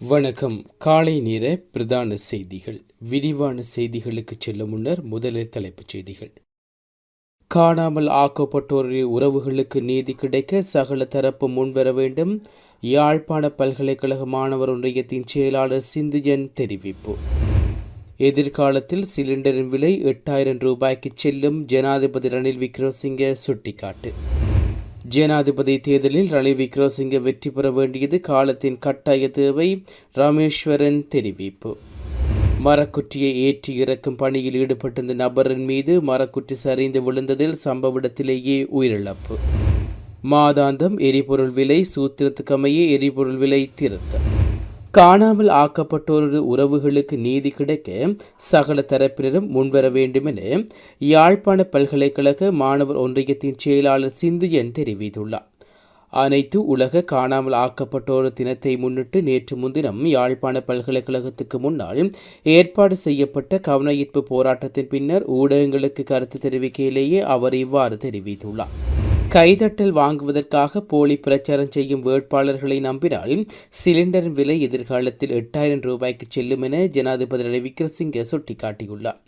வணக்கம். காலை நேர பிரதான செய்திகள். விரிவான செய்திகளுக்கு செல்லும் முன்னர் முதலில் தலைப்புச் செய்திகள். காணாமல் ஆக்கப்பட்டோரின் உறவுகளுக்கு நீதி கிடைக்க சகல தரப்பு முன்வர வேண்டும். யாழ்ப்பாண பல்கலைக்கழக மாணவர் ஒன்றியத்தின் செயலாளர் சிந்துஜன் தெரிவிப்பு. எதிர்காலத்தில் சிலிண்டரின் விலை எட்டாயிரம் ரூபாய்க்கு செல்லும் ஜனாதிபதி ரணில் விக்ரமசிங்க சுட்டிக்காட்டு. ஜனாதிபதி தேர்தலில் ரணில் விக்ரமசிங்க வெற்றி பெற வேண்டியது காலத்தின் கட்டாய தேவை ராமேஸ்வரன் தெரிவிப்பு. மரக்குற்றியை ஏற்றி இறக்கும் பணியில் ஈடுபட்டிருந்த நபரின் மீது மரக்குற்றி சரிந்து விழுந்ததில் சம்பவ இடத்திலேயே உயிரிழப்பு. மாதாந்தம் எரிபொருள் விலை சூத்திரத்துக்கமையே எரிபொருள் விலை திருத்தம். காணாமல் ஆக்கப்பட்டோரது உறவுகளுக்கு நீதி கிடைக்க சகல தரப்பினரும் முன்வர வேண்டும் என யாழ்ப்பாண பல்கலைக்கழக மாணவர் ஒன்றியத்தின் செயலாளர் சிந்துயன் தெரிவித்துள்ளார். அனைத்து உலக காணாமல் ஆக்கப்பட்டோர் தினத்தை முன்னிட்டு நேற்று முன்தினம் யாழ்ப்பாண பல்கலைக்கழகத்துக்கு முன்னால் ஏற்பாடு செய்யப்பட்ட கவனஈர்ப்பு போராட்டத்தின் பின்னர் ஊடகங்களுக்கு கருத்து தெரிவிக்கையிலேயே அவர் இவ்வாறு தெரிவித்துள்ளார். கைதட்டல் வாங்குவதற்காக போலி பிரச்சாரம் செய்யும் வேட்பாளர்களை நம்பினால் சிலிண்டரின் விலை எதிர்காலத்தில் எட்டாயிரம் ரூபாய்க்கு செல்லும் என ஜனாதிபதி ரணில் விக்ரமசிங்கே சுட்டிக்காட்டியுள்ளார்.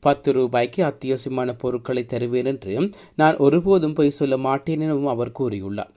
பத்து ரூபாய்க்கு அத்தியாவசியமான பொருட்களை தருவேன் என்று நான் ஒருபோதும் போய் சொல்ல மாட்டேன் எனவும் அவர் கூறியுள்ளார்.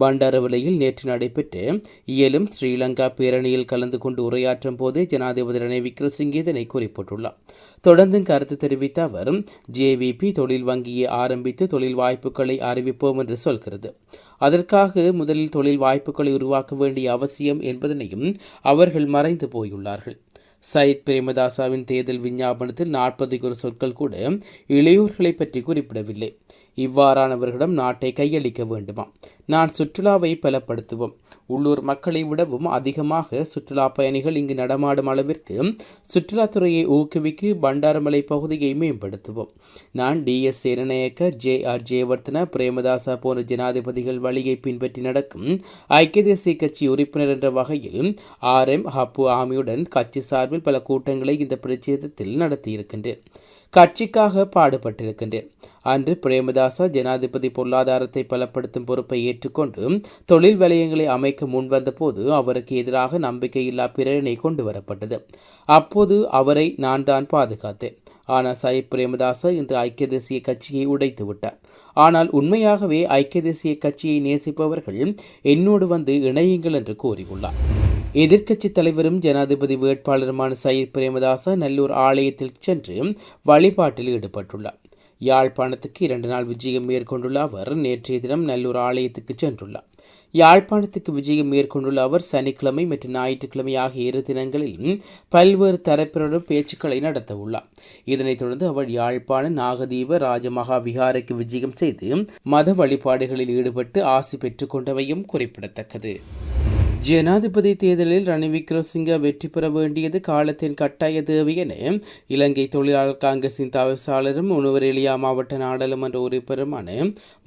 பண்டாரவலையில் நேற்று நடைபெற்ற இயலும் ஸ்ரீலங்கா பேரணியில் கலந்து கொண்டு உரையாற்றும் போது ஜனாதிபதி ரணே விக்ரமசிங்கே இதனை குறிப்பிட்டுள்ளார். தொடர்ந்து கருத்து தெரிவித்த அவர் ஜேவிபி தொழில் வங்கியை ஆரம்பித்து தொழில் வாய்ப்புகளை அறிவிப்போம் என்று சொல்கிறது. அதற்காக முதலில் தொழில் வாய்ப்புகளை உருவாக்க வேண்டிய அவசியம் என்பதனையும் அவர்கள் மறைந்து போயுள்ளார்கள். சயித் பிரேமதாசாவின் தேர்தல் விஞ்ஞாபனத்தில் நாற்பது ஒரு சொற்கள் கூட இளையோர்களை பற்றி குறிப்பிடவில்லை. இவ்வாறானவர்களிடம் நாட்டை கையளிக்க வேண்டுமா நான் சுற்றுலாவை பலப்படுத்துவோம். உள்ளூர் மக்களை விடவும் அதிகமாக சுற்றுலா பயணிகள் இங்கு நடமாடும் அளவிற்கு சுற்றுலாத்துறையை ஊக்குவிக்கு பண்டாரமலை பகுதியை மேம்படுத்துவோம். நான் D S Senanayake J. R. Jayewardene Premadasa போன்ற ஜனாதிபதிகள் வழியை பின்பற்றி நடக்கும் ஐக்கிய தேசிய கட்சி உறுப்பினர் என்ற வகையில் ஆர். எம். ஹப்பு ஆமியுடன் கட்சி சார்பில் பல கூட்டங்களை இந்த பிரச்சேதத்தில் நடத்தியிருக்கின்றேன். கட்சிக்காக பாடுபட்டிருக்கின்றேன். அன்று பிரேமதாசா ஜனாதிபதி பொருளாதாரத்தை பலப்படுத்தும் பொறுப்பை ஏற்றுக்கொண்டு தொழில் வலயங்களை அமைக்க முன்வந்த போது அவருக்கு எதிராக நம்பிக்கையில்லா பிரேரணை கொண்டு வரப்பட்டது. அப்போது அவரை நான் தான் பாதுகாத்தேன். ஆனால் சயித் பிரேமதாசா இன்று ஐக்கிய தேசிய கட்சியை உடைத்து விட்டார். ஆனால் உண்மையாகவே ஐக்கிய தேசிய கட்சியை நேசிப்பவர்கள் என்னோடு வந்து இணையுங்கள் என்று கூறியுள்ளார். எதிர்க்கட்சி தலைவரும் ஜனாதிபதி வேட்பாளருமான சயித் பிரேமதாசா நல்லூர் ஆலயத்தில் சென்று வழிபாட்டில் ஈடுபட்டுள்ளார். யாழ்ப்பாணத்துக்கு இரண்டு நாள் விஜயம் மேற்கொண்டுள்ள அவர் நேற்றைய தினம் நல்லூர் ஆலயத்துக்கு சென்றுள்ளார். யாழ்ப்பாணத்துக்கு விஜயம் மேற்கொண்டுள்ள அவர் சனிக்கிழமை மற்றும் ஞாயிற்றுக்கிழமை ஆகிய இரு தினங்களில் பல்வேறு தரப்பினரும் பேச்சுக்களை நடத்தவுள்ளார். இதனைத் தொடர்ந்து அவர் யாழ்ப்பாண நாகதீப ராஜமகா விகாரைக்கு விஜயம் செய்து மத வழிபாடுகளில் ஈடுபட்டு ஆசி பெற்றுக்கொண்டவையும் குறிப்பிடத்தக்கது. ஜனாதிபதி தேர்தலில் ரணில் விக்ரமசிங்க வெற்றி பெற வேண்டியது காலத்தின் கட்டாய தேவை என இலங்கை தொழிலாளர் காங்கிரசின் தவிசாளரும் உணவரெலியா மாவட்ட நாடாளுமன்ற உறுப்பினருமான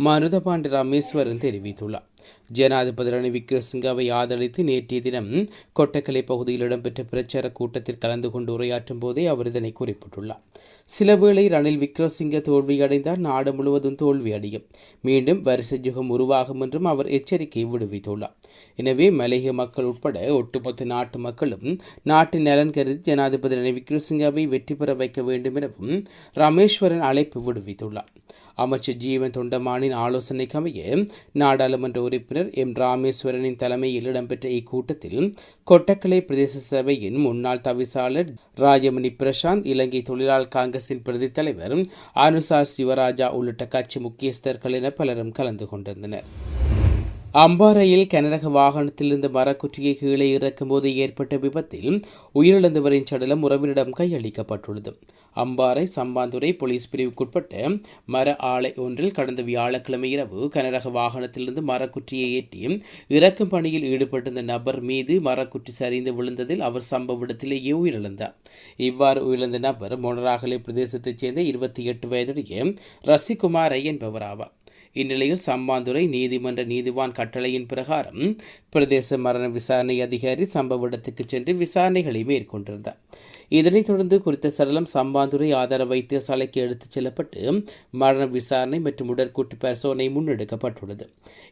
மருதபாண்டி ராமேஸ்வரன் தெரிவித்துள்ளார். ஜனாதிபதி ரணில் விக்ரமசிங்கவை ஆதரித்து நேற்றைய தினம் கொட்டக்கலை பகுதியில் இடம்பெற்ற பிரச்சார கூட்டத்தில் கலந்து கொண்டு உரையாற்றும் போதே அவர் இதனை குறிப்பிட்டுள்ளார். சிலவேளை ரணில் விக்ரமசிங்க தோல்வியடைந்தால் நாடு முழுவதும் தோல்வியடையும் மீண்டும் வரிசை யுகம் உருவாகும் என்றும் அவர் எச்சரிக்கை விடுவித்துள்ளார். எனவே மலைய மக்கள் உட்பட ஒட்டுமொத்த நாட்டு மக்களும் நாட்டின் நலன் கருதி ஜனாதிபதி ரணில் விக்ரமசிங்கவை வெற்றி பெற வைக்க வேண்டும் எனவும் ரமேஸ்வரன் அழைப்பு விடுவித்துள்ளார். அமைச்சர் ஜீவன் தொண்டமானின் ஆலோசனைக்கமைய நாடாளுமன்ற உறுப்பினர் எம் ராமேஸ்வரனின் தலைமையில் இடம்பெற்ற இக்கூட்டத்தில் கொட்டக்கலை பிரதேச சபையின் முன்னாள் தவிசாளர் ராஜமணி பிரசாந்த் இலங்கை தொழிலாளர் காங்கிரசின் பிரதி தலைவர் அனுசா சிவராஜா உள்ளிட்ட கட்சி முக்கியஸ்தர்கள் என பலரும் கலந்து கொண்டிருந்தனர். அம்பாறையில் கனரக வாகனத்தில் இருந்த மரக்குற்றியை கீழே இறக்கும்போது ஏற்பட்ட விபத்தில் உயிரிழந்தவரின் சடலம் உறவினரிடம் கையளிக்கப்பட்டுள்ளது. அம்பாறை சம்பாந்துறை போலீஸ் பிரிவுக்குட்பட்ட மர ஆலை ஒன்றில் கடந்த வியாழக்கிழமை இரவு கனரக வாகனத்திலிருந்து மரக்குற்றியை ஏற்றி இறக்கும் பணியில் ஈடுபட்டிருந்த நபர் மீது மரக்குற்றி சரிந்து விழுந்ததில் அவர் சம்பவ இடத்திலேயே உயிரிழந்தார். இவ்வாறு உயிரிழந்த நபர் மொனராகலை பிரதேசத்தைச் சேர்ந்த இருபத்தி எட்டு வயதுடைய ரசிகுமாரை என்பவர் ஆவார் இந்நிலையில் சம்பாந்துறை நீதிமன்ற நீதிவான் கட்டளையின் பிரகாரம் பிரதேச மரண விசாரணை அதிகாரி சம்பவ இடத்துக்கு சென்று விசாரணைகளை மேற்கொண்டிருந்தார். இதனைத் தொடர்ந்து குறித்த சடலம் சம்பாந்துறை ஆதார வைத்தியசாலைக்கு எடுத்துச் செல்லப்பட்டு மரண விசாரணை மற்றும் உடற்கூட்டு பரிசோதனை முன்னெடுக்கப்பட்டுள்ளது.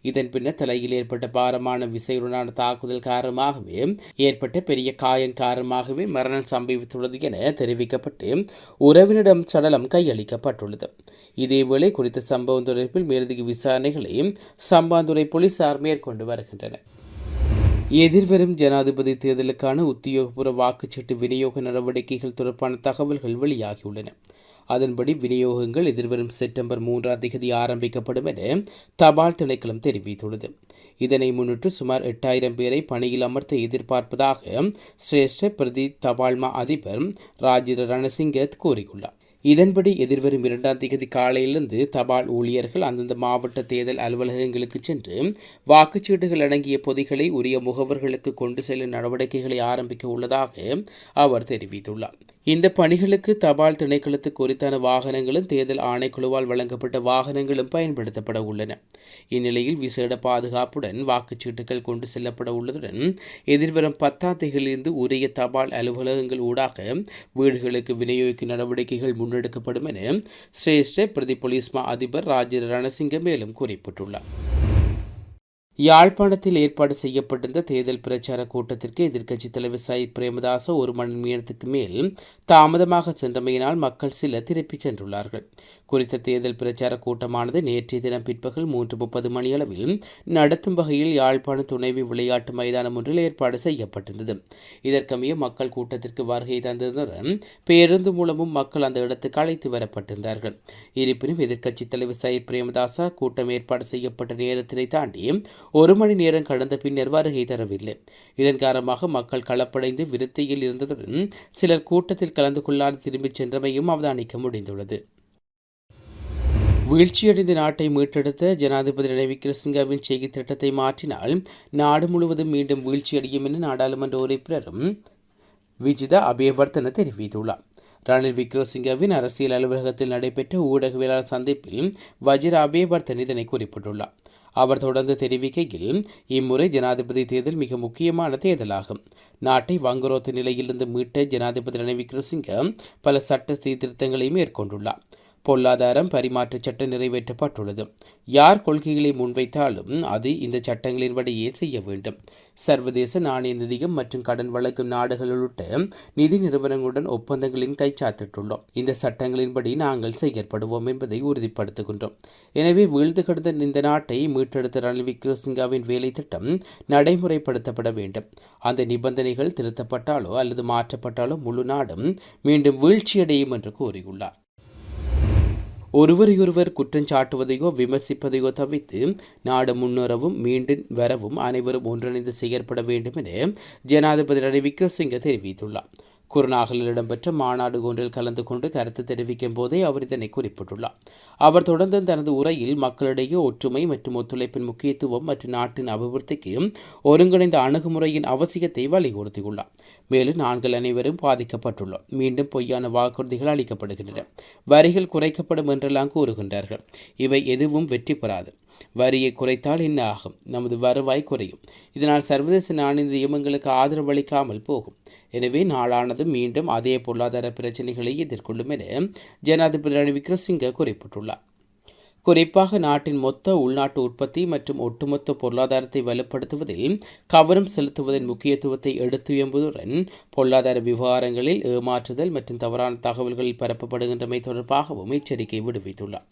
இதன் பின்னர் தலையில் ஏற்பட்ட பாரமான விசையுடனான தாக்குதல் காரணமாகவே ஏற்பட்ட பெரிய காயம் காரணமாகவே மரணம் சம்பவித்துள்ளது என தெரிவிக்கப்பட்டு உறவினிடம் சடலம் கையளிக்கப்பட்டுள்ளது. இதேவேளை குறித்த சம்பவம் தொடர்பில் மேலதிக விசாரணைகளை சம்பாந்துறை போலீசார் மேற்கொண்டு வருகின்றனர். எதிர்வரும் ஜனாதிபதி தேர்தலுக்கான உத்தியோகபூர்வ வாக்குச்சீட்டு விநியோக நடவடிக்கைகள் தொடர்பான தகவல்கள் வெளியாகியுள்ளன. அதன்படி விநியோகங்கள் எதிர்வரும் செப்டம்பர் மூன்றாம் தேதி ஆரம்பிக்கப்படும் என தபால் திணைக்களம் தெரிவித்துள்ளது. இதனை முன்னிட்டு சுமார் எட்டாயிரம் பேரை பணியில் அமர்த்த எதிர்பார்ப்பதாக சிரேஷ்ட பிரதி தபால்மா அதிபர் ராஜிர ரணசிங்க கூறியுள்ளார். இதன்படி எதிர்வரும் இரண்டாம் தேதி காலையிலிருந்து தபால் ஊழியர்கள் அந்தந்த மாவட்ட தேர்தல் அலுவலகங்களுக்கு சென்று வாக்குச்சீட்டுகள் அடங்கிய பொதிகளை உரிய முகவர்களுக்கு கொண்டு செல்லும் நடவடிக்கைகளை ஆரம்பிக்க உள்ளதாக அவர் தெரிவித்துள்ளார். இந்த பணிகளுக்கு தபால் திணைக்களத்துக்கு குறித்தான வாகனங்களும் தேர்தல் ஆணைக்குழுவால் வழங்கப்பட்ட வாகனங்களும் பயன்படுத்தப்பட உள்ளன. இந்நிலையில் விசேட பாதுகாப்புடன் வாக்குச்சீட்டுகள் கொண்டு செல்லப்பட உள்ளதுடன் எதிர்வரும் பத்தாம் தேதியிலிருந்து உரிய தபால் அலுவலகங்கள் ஊடாக வீடுகளுக்கு விநியோகிக்கும் நடவடிக்கைகள் முன்னெடுக்கப்படும் என சிரேஷ்ட பிரதி போலீஸ்மா அதிபர் ராஜேந்திர ரணசிங்க மேலும் குறிப்பிட்டுள்ளார். யாழ்ப்பாணத்தில் ஏற்பாடு செய்யப்பட்டிருந்த தேர்தல் பிரச்சார கூட்டத்திற்கு எதிர்க்கட்சித் தலைவர் சயித் பிரேமதாச ஒரு மணி நேரத்துக்கு மேல் தாமதமாக சென்றமையினால் மக்கள் சில திருப்பிச் சென்றுள்ளார்கள். குறித்த தேர்தல் பிரச்சார கூட்டமானது நேற்றைய தினம் பிற்பகல் மூன்று முப்பது மணியளவில் நடத்தும் வகையில் யாழ்ப்பாண துணைவி விளையாட்டு மைதானம் ஒன்றில் ஏற்பாடு செய்யப்பட்டிருந்தது. இதற்கமைய மக்கள் கூட்டத்திற்கு வருகை தந்ததுடன் பேருந்து மூலமும் மக்கள் அந்த இடத்துக்கு அழைத்து வரப்பட்டிருந்தார்கள். இருப்பினும் எதிர்க்கட்சித் தலைவர் சயித் பிரேமதாசா கூட்டம் ஏற்பாடு செய்யப்பட்ட நேரத்தினை தாண்டி ஒரு மணி நேரம் கடந்த பின்னர் வருகை தரவில்லை. இதன் காரணமாக மக்கள் களப்படைந்து விருத்தியில் இருந்ததுடன் சிலர் கூட்டத்தில் கலந்து கொள்ளாது திரும்பிச் சென்றமையும் அவதானிக்க முடிந்துள்ளது. வீழ்ச்சியடைந்த நாட்டை மீட்டெடுத்த ஜனாதிபதி ரணில் விக்ரமசிங்கவின் செய்தி திட்டத்தை மாற்றினால் நாடு முழுவதும் மீண்டும் வீழ்ச்சியடையும் என நாடாளுமன்ற உறுப்பினரும் விஜிதா அபயவர்த்தன தெரிவித்துள்ளார். ரணில் விக்ரமசிங்கவின் அரசியல் அலுவலகத்தில் நடைபெற்ற ஊடகவியலாளர் சந்திப்பில் வஜிர அபயவர்த்தன் இதனை குறிப்பிட்டுள்ளார். அவர் தொடர்ந்து தெரிவிக்கையில் இம்முறை ஜனாதிபதி தேர்தல் மிக முக்கியமான தேர்தலாகும். நாட்டை வங்குரோத்து நிலையிலிருந்து மீட்ட ஜனாதிபதி ரணில் விக்ரமசிங்க பல சட்ட சீர்திருத்தங்களை மேற்கொண்டுள்ளார். பொருளாதாரம் பரிமாற்ற சட்டம் நிறைவேற்றப்பட்டுள்ளது. யார் கொள்கைகளை முன்வைத்தாலும் அது இந்த சட்டங்களின்படியே செய்ய வேண்டும். சர்வதேச நாணய நிதியம் மற்றும் கடன் வழங்கும் நாடுகள் உள்ளிட்ட நிதி நிறுவனங்களுடன் ஒப்பந்தங்களின் கைச்சாத்திட்டுள்ளோம் இந்த சட்டங்களின்படி நாங்கள் செயற்படுவோம் என்பதை உறுதிப்படுத்துகின்றோம். எனவே வீழ்ந்து கிடந்த இந்த நாட்டை மீட்டெடுத்த ரணில் விக்ரமசிங்காவின் வேலை திட்டம் நடைமுறைப்படுத்தப்பட வேண்டும். அந்த நிபந்தனைகள் திருத்தப்பட்டாலோ அல்லது மாற்றப்பட்டாலோ முழு நாடும் மீண்டும் வீழ்ச்சியடையும் என்று கூறியுள்ளார். ஒருவரையொருவர் குற்றஞ்சாட்டுவதையோ விமர்சிப்பதையோ தவிர்த்து நாடு முன்னேறவும் மீண்டும் வரவும் அனைவரும் ஒன்றிணைந்து செயற்பட வேண்டும் என ஜனாதிபதி ரணில் விக்ரமசிங்க தெரிவித்துள்ளார். குருநாகலில் இடம்பெற்ற மாநாடு ஒன்றில் கலந்து கொண்டு கருத்து தெரிவிக்கும் போதே அவர் இதனை குறிப்பிட்டுள்ளார். அவர் தொடர்ந்து தனது உரையில் மக்களிடையே ஒற்றுமை மற்றும் ஒத்துழைப்பின் முக்கியத்துவம் மற்றும் நாட்டின் அபிவிருத்திக்கு ஒருங்கிணைந்த அணுகுமுறையின் அவசியத்தை வலியுறுத்தியுள்ளார். மேலும் நாங்கள் அனைவரும் பாதிக்கப்பட்டுள்ளோம். மீண்டும் பொய்யான வாக்குறுதிகள் அளிக்கப்படுகின்றன. வரிகள் குறைக்கப்படும் என்றெல்லாம் கூறுகின்றார்கள். இவை எதுவும் வெற்றி பெறாது. வரியை குறைத்தால் என்ன ஆகும்? நமது வருவாய் குறையும். இதனால் சர்வதேச நாணய நியமங்களுக்கு ஆதரவு அளிக்காமல் போகும். எனவே நாளானது மீண்டும் அதே பொருளாதார பிரச்சனைகளை எதிர்கொள்ளும் என ஜனாதிபதி ரணில் விக்ரமசிங்க குறிப்பிட்டுள்ளார். குறிப்பாக நாட்டின் மொத்த உள்நாட்டு உற்பத்தி மற்றும் ஒட்டுமொத்த பொருளாதாரத்தை வலுப்படுத்துவதில் கவனம் செலுத்துவதன் முக்கியத்துவத்தை எடுத்துயம்புவதுடன் பொருளாதார விவகாரங்களில் ஏமாற்றுதல் மற்றும் தவறான தகவல்களில் பரப்பப்படுகின்றமை தொடர்பாகவும் எச்சரிக்கை விடுவித்துள்ளார்.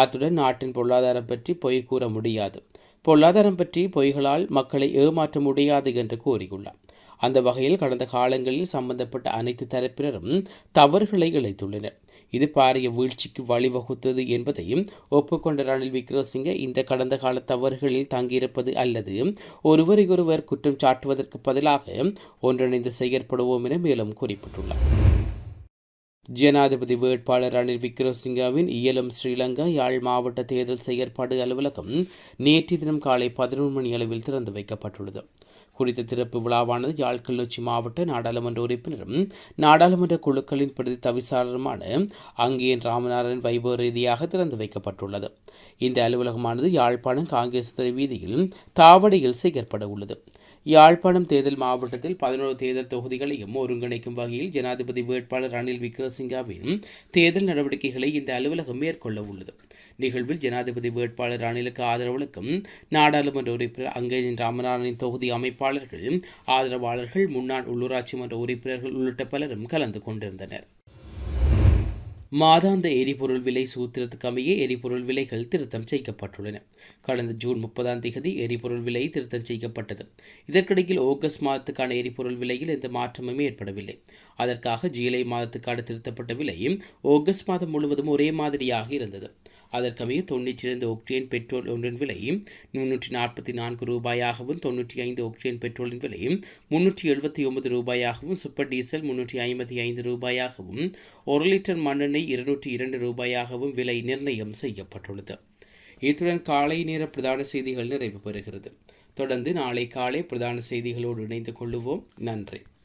அத்துடன் நாட்டின் பொருளாதாரம் பற்றி பொய் கூற முடியாது. பொருளாதாரம் பற்றி பொய்களால் மக்களை ஏமாற்ற முடியாது என்று கூறியுள்ளார். அந்த வகையில் கடந்த காலங்களில் சம்பந்தப்பட்ட அனைத்து தரப்பினரும் தவறுகளை இழைத்துள்ளனர். இது பாரிய வீழ்ச்சிக்கு வழிவகுத்தது என்பதையும் ஒப்புக்கொண்ட ரணில் விக்ரமசிங்க இந்த கடந்த கால தவறுகளில் தங்கியிருப்பது அல்லது ஒருவரையொருவர் குற்றம் சாட்டுவதற்கு பதிலாக ஒன்றிணைந்து செயற்படுவோம் என மேலும் குறிப்பிட்டுள்ளார். ஜனாதிபதி வேட்பாளர் ரணில் விக்ரமசிங்காவின் இயலும் ஸ்ரீலங்கா யாழ் மாவட்ட தேர்தல் செயற்பாடு அலுவலகம் நேற்று தினம் காலை பதினொன்று மணி அளவில் திறந்து வைக்கப்பட்டுள்ளது. குறித்த திறப்பு விழாவானது யாழ் கிளிநொச்சி மாவட்ட நாடாளுமன்ற உறுப்பினரும் நாடாளுமன்ற குழுக்களின் பிரதி தவிசாளருமான அங்கேயன் ராமநாதன் வைபவ ரீதியாக திறந்து வைக்கப்பட்டுள்ளது. இந்த அலுவலகமானது யாழ்ப்பாணம் காங்கிரஸ் துறை வீதியில் தாவடியில் செயற்பட உள்ளது. யாழ்ப்பாணம் தேர்தல் மாவட்டத்தில் பதினோரு தேர்தல் தொகுதிகளையும் ஒருங்கிணைக்கும் வகையில் ஜனாதிபதி வேட்பாளர் ரணில் விக்ரமசிங்காவின் தேர்தல் நடவடிக்கைகளை இந்த அலுவலகம் மேற்கொள்ள உள்ளது. நிகழ்வில் ஜனாதிபதி வேட்பாளர் அணிலுக்கு ஆதரவளிக்கும் நாடாளுமன்ற உறுப்பினர் அங்கேஜன் ராமநாதனின் தொகுதி அமைப்பாளர்கள் ஆதரவாளர்கள் முன்னாள் உள்ளூராட்சி மன்ற உறுப்பினர்கள் உள்ளிட்ட பலரும் கலந்து கொண்டிருந்தனர். மாதாந்த எரிபொருள் விலை சூத்திரத்துக்கமைய எரிபொருள் விலைகள் திருத்தம் செய்யப்பட்டுள்ளன. கடந்த ஜூன் முப்பதாம் தேதி எரிபொருள் விலை திருத்தம் செய்யப்பட்டது. இதற்கிடையில் ஆகஸ்ட் மாதத்துக்கான எரிபொருள் விலையில் எந்த மாற்றமும் ஏற்படவில்லை. அதற்காக ஜூலை மாதத்துக்கான திருத்தப்பட்ட விலை ஆகஸ்ட் மாதம் முழுவதும் ஒரே மாதிரியாக இருந்தது. அதற்கமைய தொண்ணூற்றி ஒக்டேன் பெட்ரோல் ஒன்றின் விலை முன்னூற்றி நாற்பத்தி நான்கு ரூபாயாகவும் தொண்ணூற்றி ஐந்து ஒக்டேன் பெட்ரோலின் விலை முன்னூற்றி எழுபத்தி ஒன்பது ரூபாயாகவும் சூப்பர் டீசல் முன்னூற்றி ஐம்பத்தி ஐந்து ரூபாயாகவும் ஒரு லிட்டர் மண்ணெண்ணெய் இருநூற்றி இரண்டு ரூபாயாகவும் விலை நிர்ணயம் செய்யப்பட்டுள்ளது. இத்துடன் காலை நேர பிரதான செய்திகள் நிறைவு பெறுகிறது. தொடர்ந்து நாளை காலை பிரதான செய்திகளோடு இணைந்து கொள்ளுவோம். நன்றி.